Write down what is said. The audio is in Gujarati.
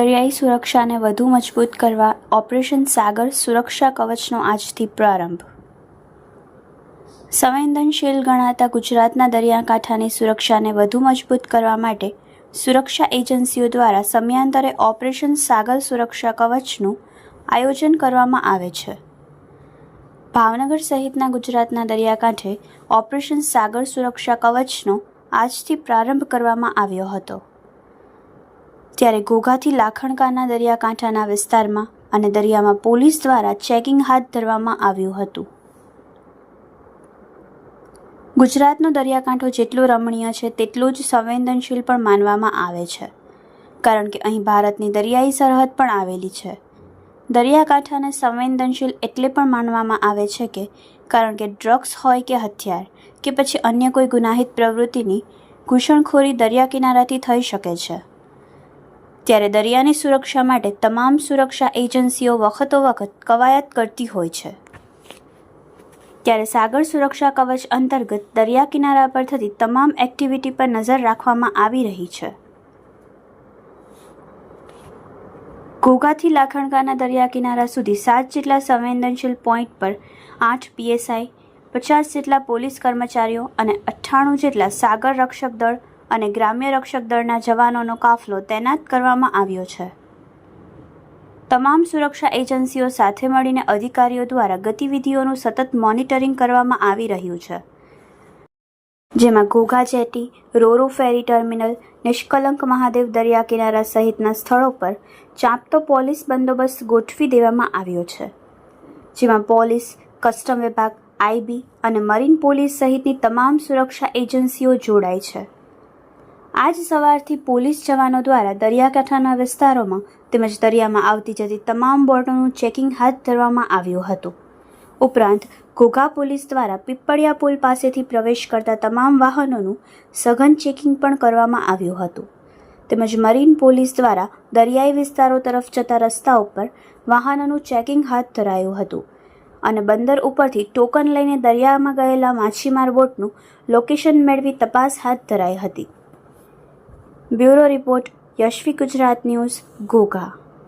દરિયાઈ સુરક્ષાને વધુ મજબૂત કરવા ઓપરેશન સાગર સુરક્ષા કવચનો આજથી પ્રારંભ. સંવેદનશીલ ગણાતા ગુજરાતના દરિયાકાંઠાની સુરક્ષાને વધુ મજબૂત કરવા માટે સુરક્ષા એજન્સીઓ દ્વારા સમયાંતરે ઓપરેશન સાગર સુરક્ષા કવચનું આયોજન કરવામાં આવે છે. ભાવનગર સહિતના ગુજરાતના દરિયાકાંઠે ઓપરેશન સાગર સુરક્ષા કવચનો આજથી પ્રારંભ કરવામાં આવ્યો હતો. ત્યારે ઘોઘાથી લાખણકાના દરિયાકાંઠાના વિસ્તારમાં અને દરિયામાં પોલીસ દ્વારા ચેકિંગ હાથ ધરવામાં આવ્યું હતું. ગુજરાતનો દરિયાકાંઠો જેટલો રમણીય છે, તેટલું જ સંવેદનશીલ પણ માનવામાં આવે છે, કારણ કે અહીં ભારતની દરિયાઈ સરહદ પણ આવેલી છે. દરિયાકાંઠાને સંવેદનશીલ એટલે પણ માનવામાં આવે છે કે, કારણ કે ડ્રગ્સ હોય કે હથિયાર, કે પછી અન્ય કોઈ ગુનાહિત પ્રવૃત્તિની ઘૂસણખોરી દરિયા કિનારાથી થઈ શકે છે. ત્યારે દરિયાની સુરક્ષા માટે તમામ સુરક્ષા એજન્સીઓ વખતો વખત કવાયત કરતી હોય છે. ત્યારે સાગર સુરક્ષા કવચ અંતર્ગત દરિયા કિનારા પર થતી તમામ એક્ટિવિટી પર નજર રાખવામાં આવી રહી છે. ઘોઘાથી લાખણકાના દરિયા કિનારા સુધી સાત જેટલા સંવેદનશીલ પોઈન્ટ પર આઠ પીએસઆઈ પચાસ જેટલા પોલીસ કર્મચારીઓ અને અઠ્ઠાણું જેટલા સાગર રક્ષક દળ અને ગ્રામ્ય રક્ષક દળના જવાનોનો કાફલો તૈનાત કરવામાં આવ્યો છે. તમામ સુરક્ષા એજન્સીઓ સાથે મળીને અધિકારીઓ દ્વારા ગતિવિધિઓનું સતત મોનિટરિંગ કરવામાં આવી રહ્યું છે. જેમાં Ghogha jetty, roro ferry terminal, Nishkalank Mahadev દરિયા કિનારા સહિતના સ્થળો પર ચાંપતો પોલીસ બંદોબસ્ત ગોઠવી દેવામાં આવ્યો છે. જેમાં પોલીસ, કસ્ટમ વિભાગ, આઈબી અને મરીન પોલીસ સહિતની તમામ સુરક્ષા એજન્સીઓ જોડાય છે. આજ સવારથી પોલીસ જવાનો દ્વારા દરિયાકાંઠાના વિસ્તારોમાં તેમજ દરિયામાં આવતી જતી તમામ બોટોનું ચેકિંગ હાથ ધરવામાં આવ્યું હતું. ઉપરાંત, ઘોઘા પોલીસ દ્વારા પીપળિયા પુલ પાસેથી પ્રવેશ કરતા તમામ વાહનોનું સઘન ચેકિંગ પણ કરવામાં આવ્યું હતું. તેમજ મરીન પોલીસ દ્વારા દરિયાઈ વિસ્તારો તરફ જતા રસ્તા ઉપર વાહનોનું ચેકિંગ હાથ ધરાયું હતું અને બંદર ઉપરથી ટોકન લઈને દરિયામાં ગયેલા માછીમાર બોટનું લોકેશન મેળવી તપાસ હાથ ધરાઈ હતી. Bureau report Yashvi Gujarat news Ghogha